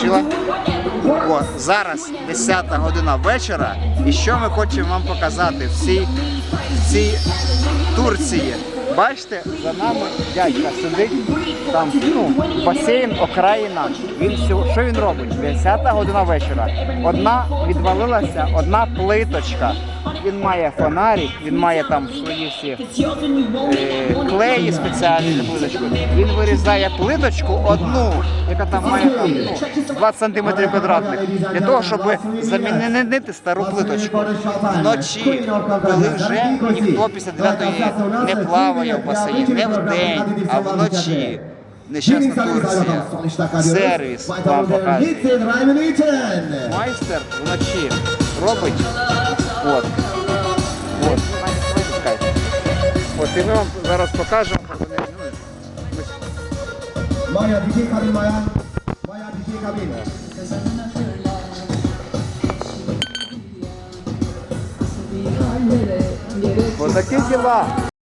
Чула? О, зараз 10 година вечора. І що ми хочемо вам показати в цій, в цій Турції? Бачите, за нами дядька сидить, там ну, басейн, окраїна. Він що він робить? 10 година вечора. Одна відвалилася, одна плиточка. Він має фонарик, він має там свої всі е, клеї спеціальні для плиточку. Він вирізає плиточку одну, яка там має там, ну, 20 сантиметрів квадратних, для того, щоб замінити стару плиточку. Вночі, коли вже ніхто після 9 не плаває в басейні, не вдень, а вночі. Нещасна Турція. Сервіс вам показує. Майстер вночі робить. От. От. От і ми вам зараз покажемо. Maya dikey kabin Maya. Maya dikey kabin. Отакі діла.